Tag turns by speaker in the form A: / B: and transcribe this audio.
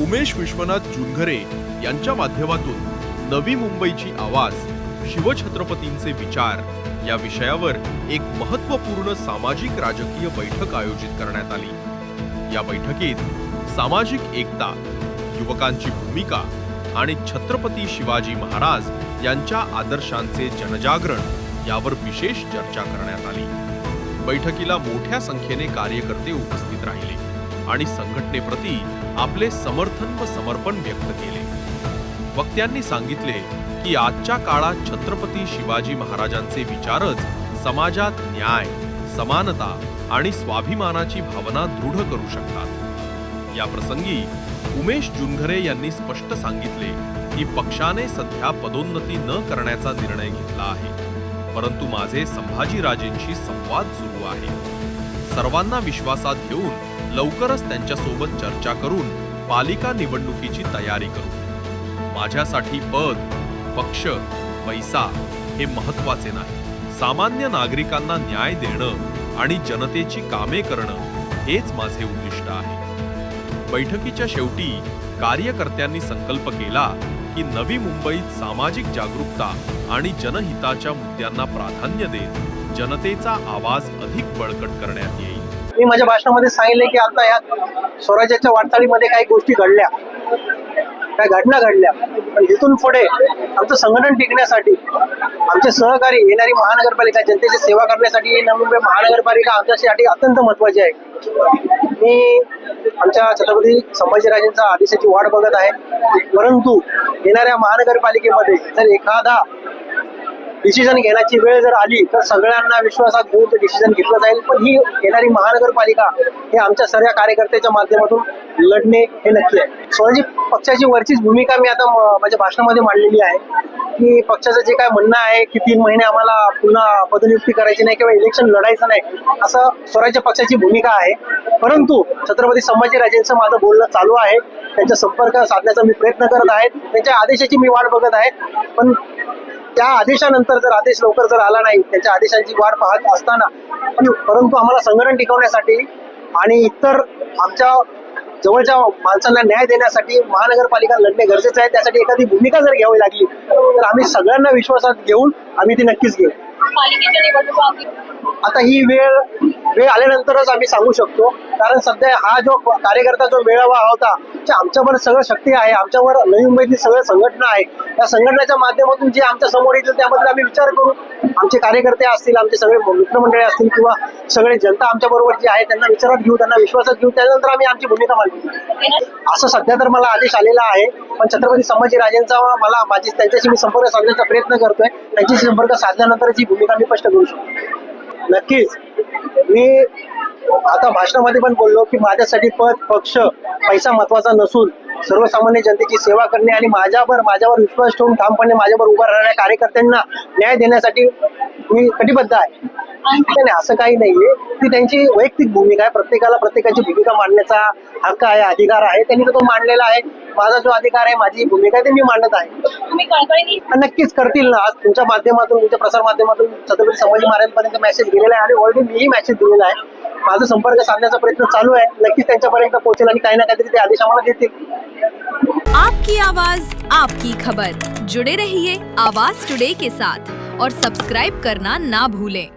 A: उमेश विश्वनाथ जुनघरे यांच्या माध्यमातून नवी मुंबईची आवाज शिवछत्रपतींचे विचार या विषयावर एक महत्त्वपूर्ण सामाजिक राजकीय बैठक आयोजित करण्यात आली. या बैठकीत सामाजिक एकता युवकांची भूमिका आणि छत्रपती शिवाजी महाराज यांच्या आदर्शांचे जनजागरण यावर विशेष चर्चा करण्यात आली. बैठकीला मोठ्या संख्येने कार्यकर्ते उपस्थित राहिले. आणि संघटनेप्रती आपले समर्थन व समर्पण व्यक्त केले. वक्त्यांनी सांगितले की आजच्या काळात छत्रपती शिवाजी महाराजांचे विचारच समाजात न्याय समानता आणि स्वाभिमानाची भावना दृढ करू शकतात. या प्रसंगी उमेश जुनघरे यांनी स्पष्ट सांगितले की पक्षाने सध्या पदोन्नती न करण्याचा निर्णय घेतला आहे. परंतु माझे संभाजीराजेंशी संवाद सुरू आहे. सर्वांना विश्वासात घेऊन लवकरच त्यांच्यासोबत चर्चा करून पालिका निवडणुकीची तयारी करू. माझ्यासाठी पद पक्ष पैसा हे महत्त्वाचे नाही. सामान्य नागरिकांना न्याय देणं आणि जनतेची कामे करणं हेच माझे उद्दिष्ट आहे. बैठकीच्या शेवटी कार्यकर्त्यांनी संकल्प केला की नवी मुंबईत सामाजिक जागरूकता आणि जनहिताच्या मुद्द्यांना प्राधान्य देत जनतेचा आवाज अधिक बळकट करण्यात येईल.
B: मी माझ्या भाषणामध्ये सांगितले की आता ह्या स्वराज्याच्या वाटचालीमध्ये काही गोष्टी घडल्या. काय घटना घडल्या. पण इथून पुढे आमचं संघटन टिकण्यासाठी आमचे सहकारी येणारी महानगरपालिका जनतेची सेवा करण्यासाठी ही नवी मुंबई महानगरपालिका आमच्यासाठी अत्यंत महत्वाची आहे. मी आमच्या छत्रपती संभाजीराजेंचा आदेशाची वाट बघत आहे. परंतु येणाऱ्या महानगरपालिकेमध्ये जर एखादा डिसिजन घेण्याची वेळ जर आली तर सगळ्यांना विश्वासात घेऊन ते डिसिजन घेतलं जाईल. पण ही येणारी महानगरपालिका हे आमच्या सर्व कार्यकर्त्याच्या माध्यमातून लढणे हे नक्की आहे. स्वराज्य पक्षाची वरचीच भूमिका मी आता माझ्या भाषणामध्ये मांडलेली आहे की पक्षाचं जे काय म्हणणं आहे की तीन महिने आम्हाला पुन्हा पदनियुक्ती करायची नाही किंवा इलेक्शन लढायचं नाही असं स्वराज्य पक्षाची भूमिका आहे. परंतु छत्रपती संभाजीराजेंचं माझं बोलणं चालू आहे. त्यांचा संपर्क साधण्याचा मी प्रयत्न करत आहे. त्यांच्या आदेशाची मी वाट बघत आहे. पण त्या आदेशानंतर जर आदेश लवकर जर आला नाही त्यांच्या आदेशांची वाट पाहत असताना परंतु आम्हाला संघटन टिकवण्यासाठी आणि इतर आमच्या जवळच्या माणसांना न्याय देण्यासाठी महानगरपालिका लढणे गरजेचं आहे. त्यासाठी एखादी भूमिका जर घ्यावी लागली तर आम्ही सगळ्यांना विश्वासात घेऊन आम्ही ती नक्कीच घेऊ. आता ही वेळ वेळ आल्यानंतरच आम्ही सांगू शकतो. कारण सध्या हा जो कार्यकर्ता जो मेळावा होता आमच्यावर सगळं शक्ती आहे. आमच्यावर नवी मुंबईतली सगळं संघटना आहे. त्या संघटनेच्या माध्यमातून जे आमच्यासमोर येतील त्याबद्दल आम्ही विचार करू. आमचे कार्यकर्ते असतील आमचे सगळे मित्रमंडळी असतील किंवा सगळे जनता आमच्या बरोबर जी आहे त्यांना विचारात घेऊ त्यांना विश्वासात घेऊ. त्यानंतर आम्ही आमची भूमिका मांडू. असं सध्या तर मला आदेश आलेला आहे. पण छत्रपती संभाजीराजेंचा मला माझी त्यांच्याशी मी संपर्क साधण्याचा प्रयत्न करतोय. त्यांच्याशी संपर्क साधल्यानंतर ही भूमिका मी स्पष्ट करू शकतो. नक्कीच. मी आता भाषणामध्ये पण बोललो की माझ्यासाठी पद पक्ष पैसा महत्त्वाचा नसून सर्वसामान्य जनतेची सेवा करणे आणि माझ्यावर माझ्यावर विश्वास ठेवून ठामपणे माझ्यावर उभा राहणाऱ्या कार्यकर्त्यांना न्याय देण्यासाठी मी कटिबद्ध आहे. नाही असं काही नाहीये. ती त्यांची वैयक्तिक भूमिका आहे. प्रत्येकाला प्रत्येकाची भूमिका मांडण्याचा हक्क आहे अधिकार आहे. त्यांनी तो मांडलेला आहे. माझा जो अधिकार आहे माझी भूमिका आहे ती मी मांडत आहे. नक्कीच करतील ना. आज तुमच्या माध्यमातून तुमच्या प्रसार माध्यमातून छत्रपती संभाजी महाराजांपर्यंत मेसेज गेलेला आहे आणि ऑलरेडी मीही मेसेज दिलेला आहे. माझा संपर्क साधण्याचा प्रयत्न चालू आहे. नक्कीच त्यांच्यापर्यंत पोहोचेल आणि काही ना काहीतरी ते आदेश आम्हाला देतील.
C: आपकी आवाज आपकी खबर. जुड़े रहिए आवाज टुडे के साथ और सब्सक्राइब करना ना भूलें।